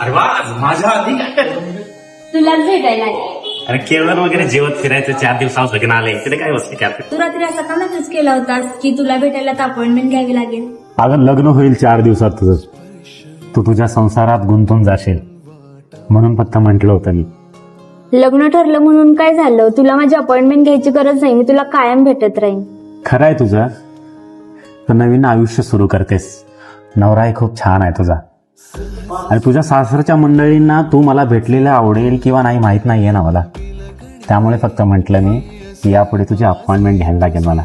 अरे वा माझ्या आधी? तुलाच भेटायला. अरे केरळ वगैरे जेवत फिरायचं चार दिवसावर लग्न आले तिथे काय वस्ती काय तू रात्री असा का मेसेज केला होतास की तुला भेटायला तर अपॉइंटमेंट घ्यावी लागेल? अगं लग्न होईल चार दिवसात तुझं. तू तुझ्या संसारात गुंतून जाशील. म्हणून फक्त म्हटलं होतं मी. लग्न ठरलं म्हणून काय झालं? तुला माझी अपॉइंटमेंट घ्यायची गरज नाही. मी तुला कायम भेटत राहीन. खरं आहे तुझं. तू नवीन आयुष्य सुरू करतेस. नवराही खूप छान आहे तुझा. आणि तुझ्या सासरच्या मंडळींना तू मला भेटलेलं आवडेल किंवा नाही माहीत नाही आहे ना मला. त्यामुळे फक्त म्हटलं मी की यापुढे तुझी अपॉइंटमेंट घ्यायला लागेल मला.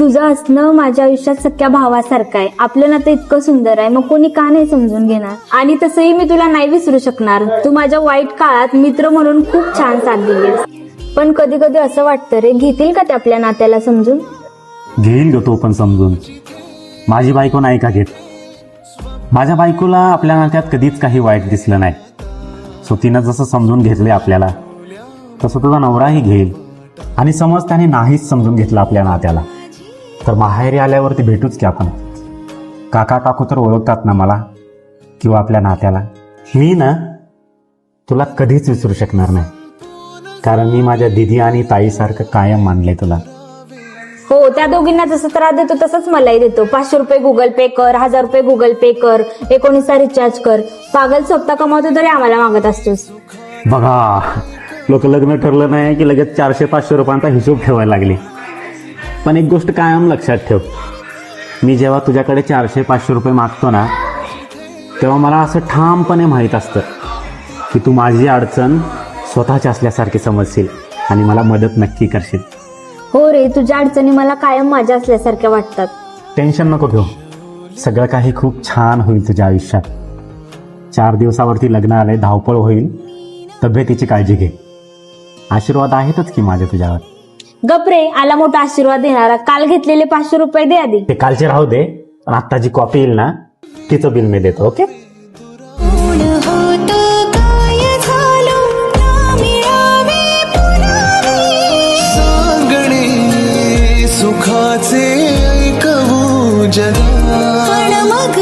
तुझं असणं माझ्या आयुष्यात सख्या भावासारखं आहे. आपलं नातं इतकं सुंदर आहे. मग कोणी का नाही समजून घेणार? आणि तसंही मी तुला नाही विसरू शकणार. तू माझ्या वाईट काळात मित्र म्हणून खूप छान साथ दिलीस. पण कधी कधी असं वाटतं रे घेतील का ते आपल्या नात्याला समजून? घेईल ग तो पण समजून. माझी बायको नाही का घेत? माझ्या बायकोला आपल्या नात्यात कधीच काही वाईट दिसलं नाही. सो तिनं जसं समजून घेतले आपल्याला तसं तुझा नवराही घेईल. आणि समज त्याने नाहीच समजून घेतलं आपल्या नात्याला. तर माहेरी आल्यावरती भेटूच की आपण. काका काकू तर ओळखतात ना मला किंवा आपल्या नात्याला. मी ना तुला कधीच विसरू शकणार नाही. कारण मी माझ्या दिदी आणि ताईसारखं कायम मानले तुला. हो त्या दोघींना जसं त्रास देतो तसंच मलाही देतो. पाचशे रुपये गुगल पे कर हजार रुपये गुगल पे कर एकोणीसचा रिचार्ज कर. पागल स्वतः कमावतो तरी आम्हाला मागत असतोस. बघा लोक लग्न ठरलं नाही की लगेच चारशे पाचशे रुपयांचा हिशोब ठेवायला लागले. पण एक गोष्ट कायम लक्षात ठेव. मी जेव्हा तुझ्याकडे चारशे पाचशे रुपये मागतो ना तेव्हा मला असं ठामपणे माहीत असतं की तू माझी अडचण स्वतःची असल्यासारखी समजशील आणि मला मदत नक्की करशील. हो रे तुझ्या अडचणी मला कायम माझ्या असल्यासारख्या वाटतात. टेन्शन नको घेऊ. सगळं काही खूप छान होईल तुझ्या आयुष्यात. चार दिवसावरती लग्न आलंय धावपळ होईल. तब्येतीची काळजी घे. आशीर्वाद आहेतच की माझे तुझ्यावर. गपरे आला मोठा आशीर्वाद देणारा. काल घेतलेले पाचशे रुपये दे आधी. ते कालचे राहू दे. पण आत्ता जी कॉपी येईल ना? तिचं बिल मी देतो ओके? सांगणे ऐकवू जगा पण मग